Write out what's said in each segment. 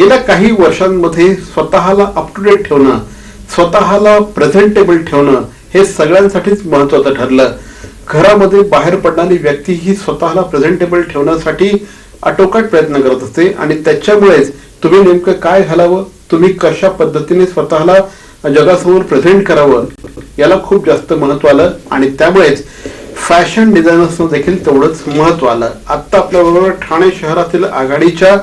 गेल्या काही वर्षांमध्ये स्वतःला अप टू डेट ठेवणं स्वतःला प्रेझेंटेबल ठेवणं हे सगळ्यांसाठीच महत्वाचं ठरलं. घरामध्ये बाहेर पडणारी व्यक्ती ही स्वतःला प्रेझेंटेबल ठेवण्यासाठी आटोकाट प्रयत्न करत असते आणि त्याच्यामुळेच तुम्ही नेमकं काय घालावं तुम्ही कशा पद्धतीने स्वतःला जगासमोर प्रेझेंट करावं याला खूप जास्त महत्त्व आलं आणि त्यामुळेच फॅशन डिझायनर्सनं देखील तेवढंच महत्त्व आलं. आत्ता आपल्याबरोबर ठाणे शहरातील आघाडीच्या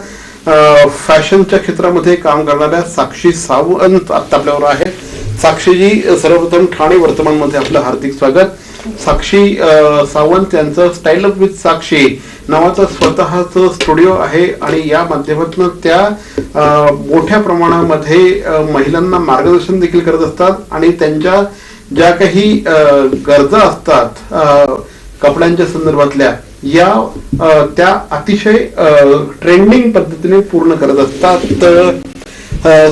फॅशनच्या क्षेत्रामध्ये काम करणाऱ्या साक्षी सावंत आत्ता आपल्यावर आहेत. साक्षीजी सर्वप्रथम ठाणे वर्तमानमध्ये आपलं हार्दिक स्वागत. साक्षी सावंत यांचं स्टाईल अप विथ साक्षी नावाचं स्वतःच स्टुडिओ आहे आणि या माध्यमातून त्या मोठ्या प्रमाणामध्ये महिलांना मार्गदर्शन देखील करत असतात आणि त्यांच्या ज्या काही गरजा असतात कपड्यांच्या संदर्भातल्या या त्या अतिशय ट्रेंडिंग पद्धतीने पूर्ण करत असतात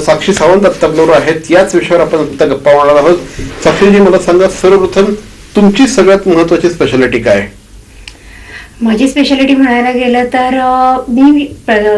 साक्षी सावंत आत्ता आपल्याबरोबर आहेत याच विषयावर आपण आत्ता गप्पा मारणार आहोत साक्षीजी मला सांगा सर्वप्रथम तुमची सगळ्यात महत्वाची स्पेशालिटी काय? माझी स्पेशालिटी म्हणायला गेलं तर मी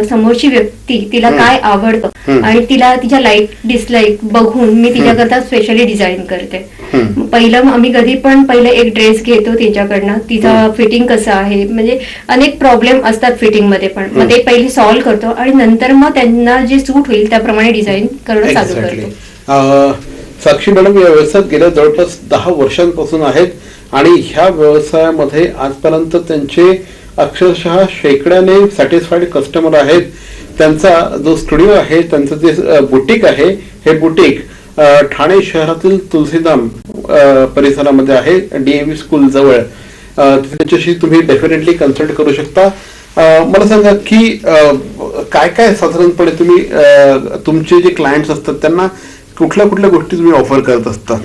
समोरची व्यक्ती तिला. काय आवडतं. आणि तिला तिच्या लाईक डिसलाईक बघून मी तिच्याकरता स्पेशली डिझाईन करते. पहिलं आम्ही कधी पण पहिले एक ड्रेस घेतो तिच्याकडनं. तिचं फिटिंग कसं आहे? म्हणजे अनेक प्रॉब्लेम असतात फिटिंगमध्ये पण. मग ते पहिले सॉल्व्ह करतो आणि नंतर मग त्यांना जे सूट होईल त्याप्रमाणे डिझाईन करणं चालू. करतो. साक्षी मॅडम या व्यवसायात गेल्या जवळपास दहा वर्षांपासून आहेत आणि ह्या व्यवसायामध्ये आजपर्यंत त्यांचे अक्षरशः शेकड्याने सॅटिस्फाईड कस्टमर आहेत. त्यांचा जो स्टुडिओ आहे त्यांचं जे बुटीक आहे हे बुटीक ठाणे शहरातील तुलसीधाम परिसरामध्ये आहे डीएव्ही स्कूल जवळ. त्याच्याशी तुम्ही डेफिनेटली कन्सल्ट करू शकता. मला सांगा की काय काय साधारणपणे तुम्ही तुमचे जे क्लायंट्स असतात त्यांना कुठल्या कुठल्या गोष्टी तुम्ही ऑफर करत असता?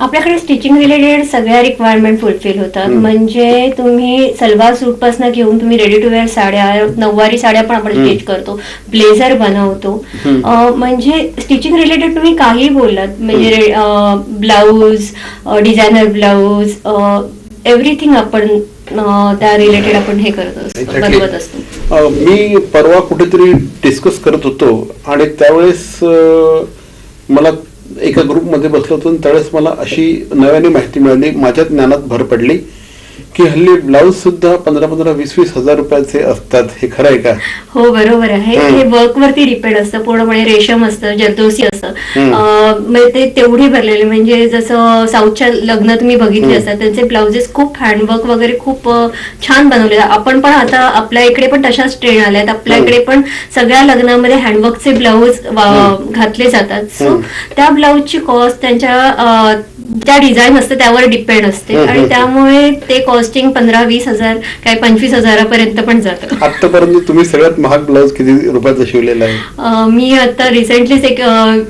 आपल्याकडे स्टिचिंग रिलेटेड सगळ्या रिक्वायरमेंट फुलफिल होतात. म्हणजे तुम्ही सलवार सूटपासून घेऊन तुम्ही रेडी टू वेअर साड्या नऊवारी साड्या पण आपण. स्टिच करतो. ब्लेझर बनवतो. म्हणजे स्टिचिंग रिलेटेड तुम्ही काही बोललात. म्हणजे ब्लाऊज डिझायनर ब्लाऊज एव्हरीथिंग आपण त्या रिलेटेड आपण हे करत असतो. बनवत असतो. मी परवा कुठेतरी डिस्कस करत होतो आणि त्यावेळेस मला एका ग्रुपमध्ये बसलो होतो त्यावेळेस मला अशी नव्याने माहिती मिळाली. माझ्या ज्ञानात भर पडली. की हल्ली ब्लाऊज सुद्धा पंधरा पंधरा वीस वीस हजार रुपयाचे असतात हे खरं आहे का हो बरोबर आहे. हे वर्क वरती डिपेंड असतं पूर्णपणे रेशम असतं जरदोसी असतं म्हणजे ते तेवढे भरलेले म्हणजे जसं साऊथच्या लग्न तुम्ही बघितले. असतात त्यांचे ब्लाउजेस खूप हँडवर्क वगैरे खूप छान बनवले. आपण पण आता आपल्या इकडे पण तशाच ट्रेन आल्या आहेत आपल्या. इकडे पण सगळ्या लग्नामध्ये हँडवर्कचे ब्लाऊज. घातले जातात सो. त्या ब्लाऊजची कॉस्ट त्यांच्या त्या डिझाईन असते त्यावर डिपेंड असते. हम्म, आणि हम्म. त्यामुळे ते कॉस्टिंग पंधरा वीस हजार काय पंचवीस हजारापर्यंत पण जातं. आतापर्यंत तुम्ही सगळ्यात महाग ब्लाऊज किती रुपयाचा शिवलेला आहे? मी आता रिसेंटलीच एक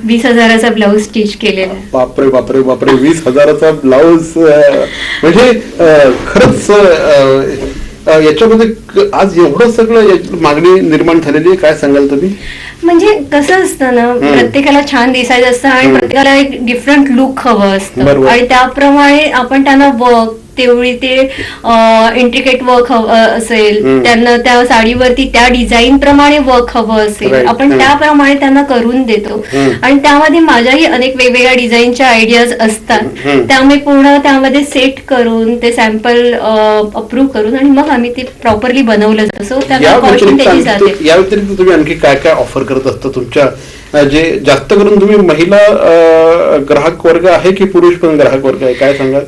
वीस हजाराचा ब्लाऊज स्टिच केलेला आहे. बापरे बापरे बापरे. वीस हजाराचा ब्लाऊज म्हणजे खरंच याच्यामध्ये आज एवढं सगळं या- मागणी निर्माण झालेली आहे काय सांगाल तुम्ही म्हणजे कसं असतं ना. प्रत्येकाला छान दिसायचं असतं आणि. प्रत्येकाला एक डिफरंट लुक हवं असतं. आणि त्याप्रमाणे आपण त्यांना वर्क तेवढी ते इंट्रिकेट वर्क हवं असेल. त्यांना त्या साडीवरती त्या डिझाईन प्रमाणे वर्क हवं असेल. आपण. त्याप्रमाणे त्यांना करून देतो. आणि त्यामध्ये माझ्याही अनेक वेगवेगळ्या डिझाईनच्या आयडियाज असतात हम्म. त्यामुळे पूर्ण त्यामध्ये सेट करून ते सॅम्पल अप्रूव्ह करून आणि मग आम्ही ते प्रॉपरली बनवलं जातं सो या त्याला कॉस्टिंग त्याची जाते या व्यतिरिक्त तुम्ही आणखी काय काय ऑफर करत असता तुमच्या जे जास्त करून तुम्ही महिला ग्राहक वर्ग आहे की पुरुष पण ग्राहक वर्ग आहे काय सांगाल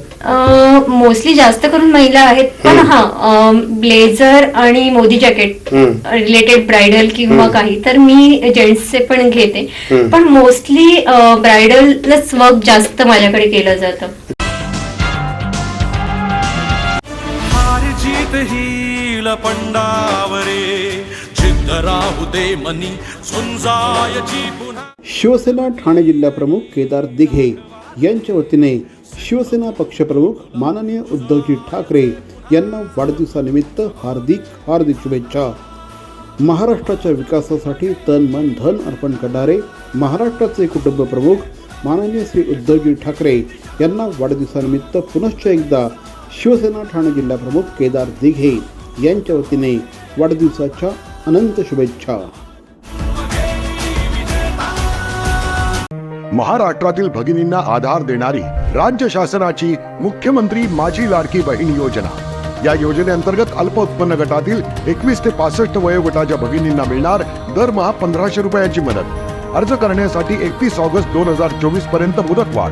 मोस्टली जास्त करून महिला आहेत पण. हा ब्लेझर आणि मोदी जॅकेट. रिलेटेड ब्रायडल किंवा. काही तर मी जेंट्सचे पण घेते. पण मोस्टली ब्रायडलच वर्क जास्त माझ्याकडे केलं जातं हार जीत हील पंडावरे राहू दे मनी झुंजायची पुन्हा शिवसेना ठाणे जिल्हाप्रमुख केदार दिघे यांच्या वतीने शिवसेना पक्षप्रमुख माननीय उद्धवजी ठाकरे यांना वाढदिवसानिमित्त हार्दिक हार्दिक शुभेच्छा. महाराष्ट्राच्या विकासासाठी तन मन धन अर्पण करणारे महाराष्ट्राचे कुटुंब प्रमुख माननीय श्री उद्धवजी ठाकरे यांना वाढदिवसानिमित्त पुनश्च एकदा शिवसेना ठाणे जिल्हाप्रमुख केदार दिघे यांच्या वतीने वाढदिवसाच्या अनंत शुभेच्छा. महाराष्ट्रातील भगिनींना आधार देणारी राज्य शासनाची मुख्यमंत्री माझी लाडकी बहीण योजना. या योजनेअंतर्गत अल्प उत्पन्न गटातील एकवीस ते पासष्ट वयोगटाच्या भगिनींना मिळणार दरमहा पंधराशे रुपयाची मदत. अर्ज करण्यासाठी एकतीस ऑगस्ट दोन हजार चोवीसपर्यंत मुदतवाढ.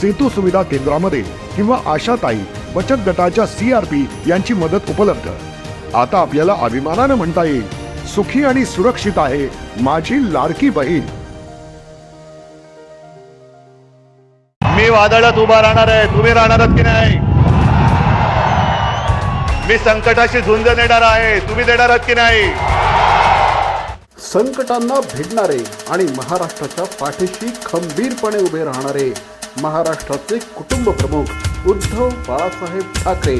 सेतू सुविधा केंद्रामध्ये किंवा आशाताई बचत गटाच्या सीआरपी यांची मदत उपलब्ध. आता आपल्याला अभिमानानं म्हणता येईल सुखी आणि सुरक्षित आहे माझी लाडकी बहीण. मी वादळात उभा राहणार आहे तुम्ही राहणार की नाही? मी संकटाशी झुंज देणार आहे तुम्ही देणार आहात की नाही? संकटांना भिडणारे आणि महाराष्ट्राच्या पाठीशी खंबीरपणे उभे राहणारे महाराष्ट्राचे कुटुंब प्रमुख उद्धव बाळासाहेब ठाकरे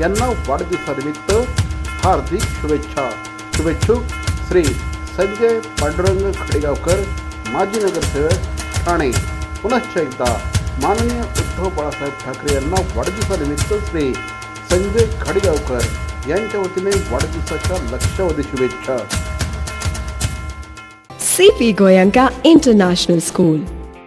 यांना वाढदिवसानिमित्त हार्दिक शुभेच्छा. शुभेच्छुक श्री संजय पांडुरंग खडेगावकर माजी नगरसेवक ठाणे. पुनश्च एकदा माननीय उद्धव बाळासाहेब ठाकरे यांना वाढदिवसानिमित्त श्री संजय खडेगावकर यांच्या वतीने वाढदिवसाच्या लक्षावधी शुभेच्छा. C P Goenka International School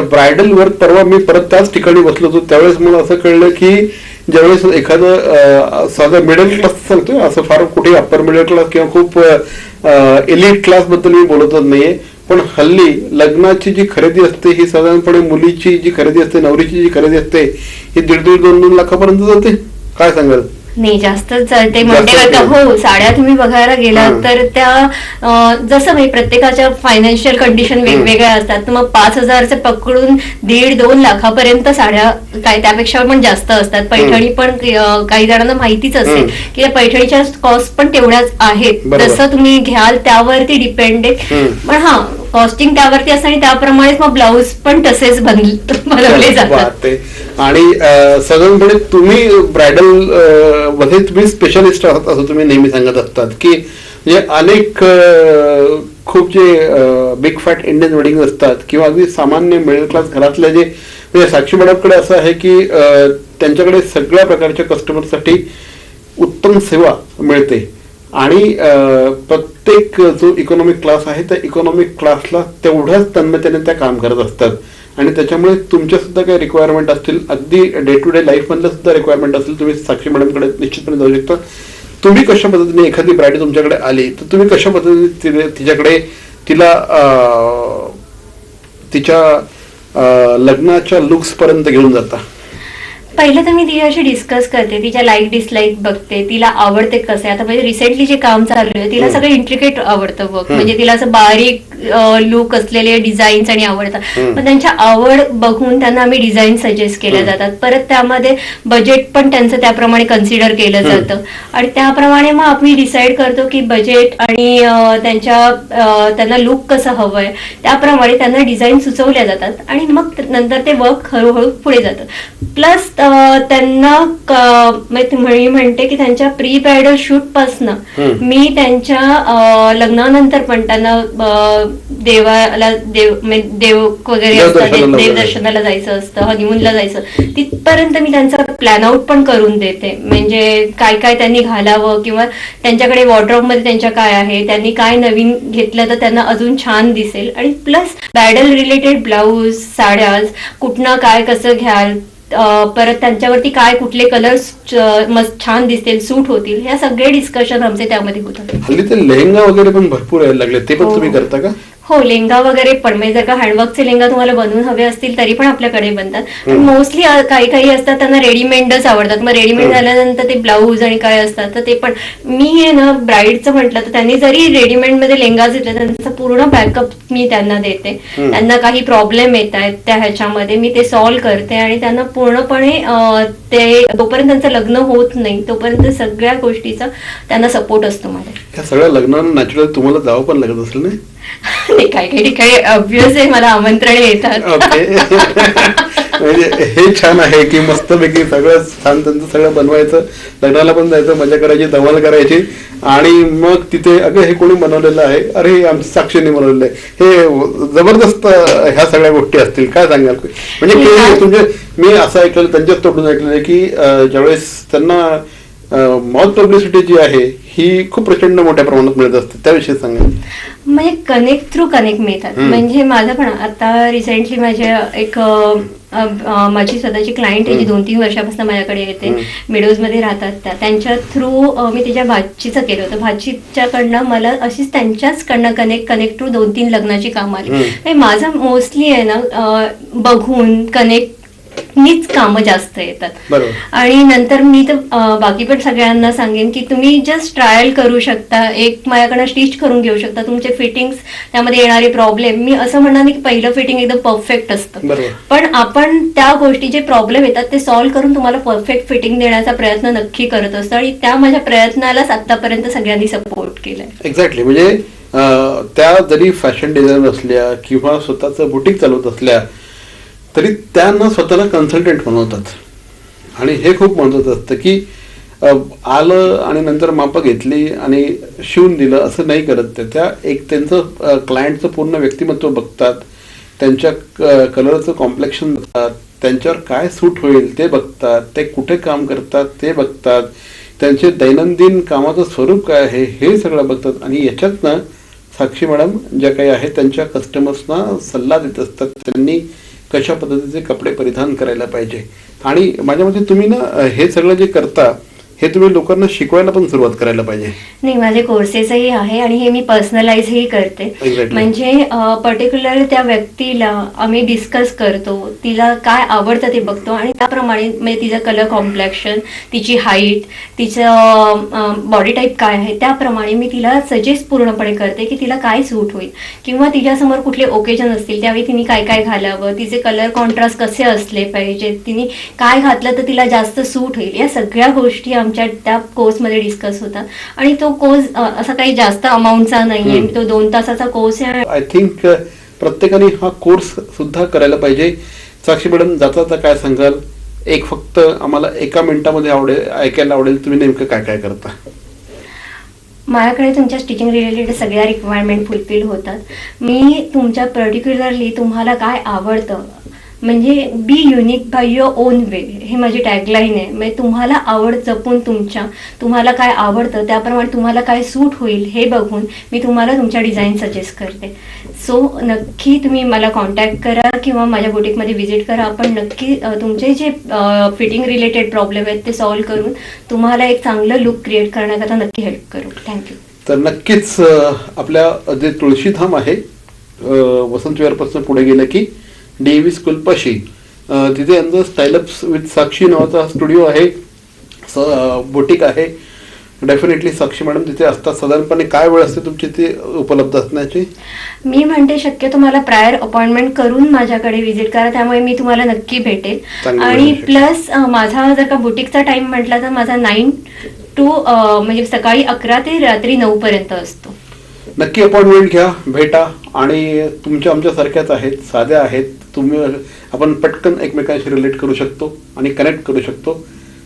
Bridal work परवा मी परत त्याच ठिकाणी बसलो होतो. त्यावेळेस मला असं कळलं की ज्यावेळेस एखादं साधं मिडल क्लास सांगतोय असं फार कुठे अप्पर मिडल क्लास किंवा खूप एलिट क्लासबद्दल मी बोलतच नाहीये. पण हल्ली लग्नाची जी खरेदी असते ही साधारणपणे मुलीची जी खरेदी असते नवरीची जी खरेदी असते ही दीड दीड दोन दोन लाखापर्यंत जाते. काय सांगाल? नाही जास्तच चालते आहे. हो साड्या तुम्ही बघायला गेलात. तर त्या जसं म्हणजे प्रत्येकाच्या फायनान्शियल कंडिशन वेगवेगळ्या असतात मग पाच हजारचे पकडून दीड दोन लाखापर्यंत साड्या काय त्यापेक्षा पण जास्त असतात पैठणी पण काही जणांना माहितीच असेल. की त्या पैठणीच्या कॉस्ट पण तेवढ्याच आहेत. जसं तुम्ही घ्याल त्यावरती डिपेंड आहे हम्म. पण हा कॉस्टिंग त्यावरती असतं आणि त्याप्रमाणेच मग ब्लाऊज पण तसेच बनवले जातात. आणि साधारणपणे तुम्ही ब्रायडलमध्ये तुम्ही स्पेशलिस्ट आहात असं तुम्ही नेहमी सांगत असतात की म्हणजे अनेक खूप जे बिग फॅट इंडियन वेडिंग असतात किंवा अगदी सामान्य मिडल क्लास घरातल्या जे म्हणजे साक्षी मॅडमकडे असं आहे की त्यांच्याकडे सगळ्या प्रकारच्या कस्टमरसाठी उत्तम सेवा मिळते आणि प्रत्येक जो इकॉनॉमिक क्लास आहे त्या इकॉनॉमिक क्लासला तेवढ्याच तन्मयतेने त्या काम करत असतात. आणि त्याच्यामुळे तुमच्या सुद्धा काही रिक्वायरमेंट असतील अगदी डे टू डे लाईफ सुद्धा रिक्वायरमेंट असतील तुम्ही साक्षी मॅडमकडे निश्चितपणे जाऊ शकता. तुम्ही कशा पद्धतीने एखादी ब्राईड तुमच्याकडे आली तर तुम्ही कशा पद्धतीने तिच्याकडे तिला तिच्या लग्नाच्या लुक्स पर्यंत घेऊन जाता? पहिलं तर मी तिच्याशी डिस्कस करते तिच्या लाईक डिसलाईक बघते तिला आवडते कसं आहे आता म्हणजे रिसेंटली जे काम चालू आहे तिला. सगळं इंट्रिकेट आवडतं वर्क हम्म. म्हणजे तिला असं बारीक लुक असलेले डिझाईन्स आणि आवडतात. पण त्यांच्या आवड बघून त्यांना आम्ही डिझाईन सजेस्ट केल्या. जातात परत त्यामध्ये बजेट पण त्यांचं त्याप्रमाणे कन्सिडर केलं. जातं आणि त्याप्रमाणे मग आम्ही डिसाईड करतो की बजेट आणि त्यांच्या त्यांना लुक कसं हवंय त्याप्रमाणे त्यांना डिझाईन सुचवल्या जातात आणि मग नंतर ते वर्क हळूहळू पुढे जातं प्लस त्यांना मी म्हणते की त्यांच्या प्री ब्रायडल शूट पासनं. मी त्यांच्या लग्नानंतर पण त्यांना देवाला देव म्हणजे देव वगैरे असतात देवदर्शनाला जायचं असतं हनीमूनला जायचं. तिथपर्यंत मी त्यांचा प्लॅन आउट पण करून देते. म्हणजे काय काय त्यांनी घालावं किंवा त्यांच्याकडे वॉर्ड्रॉपमध्ये त्यांच्या काय आहे त्यांनी काय नवीन घेतलं तर त्यांना अजून छान दिसेल. आणि प्लस ब्रायडल रिलेटेड ब्लाऊज साड्या कुठनं काय कसं घ्याल परत त्यांच्यावरती काय कुठले कलर्स मस्त छान दिसतील सूट होतील ह्या सगळे डिस्कशन आमचे त्यामध्ये होतात. हल्ली ते लेहंगा वगैरे पण भरपूर यायला लागले. ते पण हो. तुम्ही करता का? हो लेंगा वगैरे पण म्हणजे जर का हँडवर्कचे लेंगा तुम्हाला बनवून हवे असतील तरी पण आपल्याकडे बनतात. पण मोस्टली काही काही असतात त्यांना रेडीमेडच आवडतात. मग रेडीमेड झाल्यानंतर ते ब्लाऊज आणि काय असतात तर ते पण. मी आहे ना ब्राईडचं म्हटलं तर त्यांनी जरी रेडीमेडमध्ये लेंगा घेतला त्यांचा पूर्ण बॅकअप मी त्यांना देते. त्यांना काही प्रॉब्लेम येत आहेत त्या ह्याच्यामध्ये मी ते सॉल्व्ह करते आणि त्यांना पूर्णपणे ते जोपर्यंत त्यांचं लग्न होत नाही तोपर्यंत सगळ्या गोष्टीचा त्यांना सपोर्ट असतो माझ्या ह्या सगळ्या लग्नांना नॅचरल तुम्हाला जावं पण लागत असेल नाही नाही, काही काही ठिकाणी ऑब्विस आहे मला आमंत्रण येतात. ओके. म्हणजे हे छान आहे की मस्तपैकी सगळं छान त्यांचं सगळं बनवायचं लग्नाला पण जायचं मजा करायची धमाल करायची. आणि मग तिथे अगं हे कोणी बनवलेलं आहे? अरे हे आमच्या साक्षीने बनवलेलं आहे. हे जबरदस्त ह्या सगळ्या गोष्टी असतील. काय सांगाल? म्हणजे तुमचे मी असं ऐकलं त्यांच्याच तोडून ऐकलेलं की ज्यावेळेस त्यांना माउथ पब्लिसिटी जी आहे ही खूप प्रचंड मोठ्या प्रमाणात मिळत असते. त्याविषयी सांगा. म्हणजे कनेक्ट थ्रू कनेक्ट मिळतात. म्हणजे माझं पण आता रिसेंटली माझ्या एक माझी स्वतःची क्लायंट आहे जी दोन तीन वर्षापासून माझ्याकडे येते. मिडोजमध्ये राहतात त्या. त्यांच्या थ्रू मी तिच्या भाचीचं केलं होतं. भाचीच्याकडनं मला अशीच त्यांच्याच कडनं कनेक्ट कनेक्ट थ्रू दोन तीन लग्नाची कामं आली. म्हणजे माझं मोस्टली आहे ना बघून कनेक्ट नीच कामं जास्त येतात. आणि नंतर मी तर बाकी पण सगळ्यांना सांगेन की तुम्ही जस्ट ट्रायल करू शकता. एक माझ्याकडनं स्टिच करून घेऊ शकता. तुमचे फिटिंग्स त्यामध्ये येणारे प्रॉब्लेम मी असं म्हणणार नाही की पहिलं फिटिंग एकदम परफेक्ट असतं. पण आपण त्या गोष्टी जे प्रॉब्लेम येतात ते सॉल्व्ह करून तुम्हाला परफेक्ट फिटिंग देण्याचा प्रयत्न नक्की करत असतो. आणि त्या माझ्या प्रयत्नालाच आतापर्यंत सगळ्यांनी सपोर्ट केलाय. एक्झॅक्टली म्हणजे त्या जरी फॅशन डिझायनर असल्या किंवा स्वतःचं बुटीक चालवत असल्या तरी त्यांना स्वतःला कन्सल्टंट बनवतात. आणि हे खूप महत्वाचं असतं की आलं आणि नंतर मापं घेतली आणि शिवून दिलं असं नाही करत. ते त्या एक त्यांचं क्लायंटचं पूर्ण व्यक्तिमत्व बघतात. त्यांच्या कलरचं कॉम्प्लेक्शन बघतात. त्यांच्यावर काय सूट होईल ते बघतात. ते कुठे काम करतात ते बघतात. त्यांचे दैनंदिन कामाचं स्वरूप काय आहे हे सगळं बघतात. आणि याच्यातनं साक्षी मॅडम ज्या काही आहेत त्यांच्या कस्टमर्सना सल्ला देत असतात. त्यांनी कशा पद्धतीचे कपडे परिधान करायला पाहिजे? आणि माझ्या मते तुम्ही ना हे सगळं जे करता हे तुम्ही लोकांना शिकवायला पण सुरुवात करायला पाहिजे. नाही माझे कोर्सेसही आहे आणि हे मी पर्सनलाइजही करते. Exactly. म्हणजे पर्टिक्युलर त्या व्यक्तीला आम्ही डिस्कस करतो तिला काय आवडतं ते बघतो आणि त्याप्रमाणे म्हणजे तिचं कलर कॉम्प्लेक्शन तिची हाईट तिचं बॉडी टाईप काय आहे त्याप्रमाणे मी तिला सजेस्ट पूर्णपणे करते की तिला काय सूट होईल. किंवा तिच्यासमोर कुठले ओकेजन असतील त्यावेळी तिने काय काय घालावं तिचे कलर कॉन्ट्रास्ट कसे असले पाहिजेत तिने काय घातलं तर तिला जास्त सूट होईल या सगळ्या गोष्टी आमच्या त्या कोर्समध्ये डिस्कस होतात आणि तो कोर्स असा काही जास्त अमाऊंटचा नाहीये. तो दोन तासाचा कोर्स आहे आय थिंक प्रत्येकाने हा कोर्स सुद्धा करायला पाहिजे. साक्षी मॅडम जाता जाता काय सांगाल? एक फक्त आम्हाला एका मिनिटामध्ये आवडेल ऐकायला आवडेल. तुम्ही नेमकं काय काय करता? माझ्याकडे तुमच्या स्टिचिंग रिलेटेड सगळ्या रिक्वायरमेंट फुलफिल होतात. मी तुमच्या पर्टिक्युलरली तुम्हाला काय आवडतं? म्हणजे be unique by your own way हे माझी टॅगलाईन आहे. म्हणजे तुम्हाला आवड जपून तुमच्या तुम्हाला काय आवडतं त्याप्रमाणे तुम्हाला काय सूट होईल हे बघून मी तुम्हाला तुमच्या डिझाईन सजेस्ट करते. सो नक्की तुम्ही मला कॉन्टॅक्ट करा किंवा माझ्या बुटीकमध्ये व्हिजिट करा. आपण नक्की तुमचे जे फिटिंग रिलेटेड प्रॉब्लेम आहेत ते सॉल्व्ह करून तुम्हाला एक चांगलं लुक क्रिएट करण्याकरता नक्की हेल्प करू. थँक्यू तर नक्कीच आपल्या जे तुळशीधाम आहे वसंत विहारपासून पुढे गेलं की डी व्ही स्कूल पाशी. अं, तिथे यांचं स्टाईलअप्स विथ साक्षी नावाचा स्टुडिओ आहे. बुटीक आहे. डेफिनेटली साक्षी मॅडम तिथे असतात. साधारणपणे काय वेळ असते तुमची ते उपलब्ध असण्याची? मी म्हणते शक्यतो मला प्रायर अपॉइंटमेंट करून माझ्याकडे व्हिजिट करा. त्यामुळे मी तुम्हाला नक्की भेटेल. आणि. प्लस माझा जर का बुटीकचा टाइम म्हटला तर माझा नाईन टू म्हणजे सकाळी अकरा ते रात्री नऊ पर्यंत असतो. नक्की अपॉइंटमेंट घ्या भेटा आणि तुमच्या आमच्यासारख्याच आहेत साध्या आहेत. तुम्ही आपण पटकन एकमेकांशी रिलेट करू शकतो आणि कनेक्ट करू शकतो.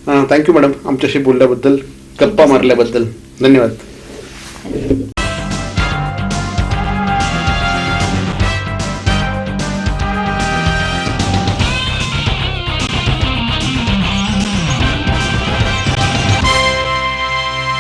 थँक्यू मॅडम आमच्याशी बोलल्याबद्दल गप्पा मारल्याबद्दल. धन्यवाद.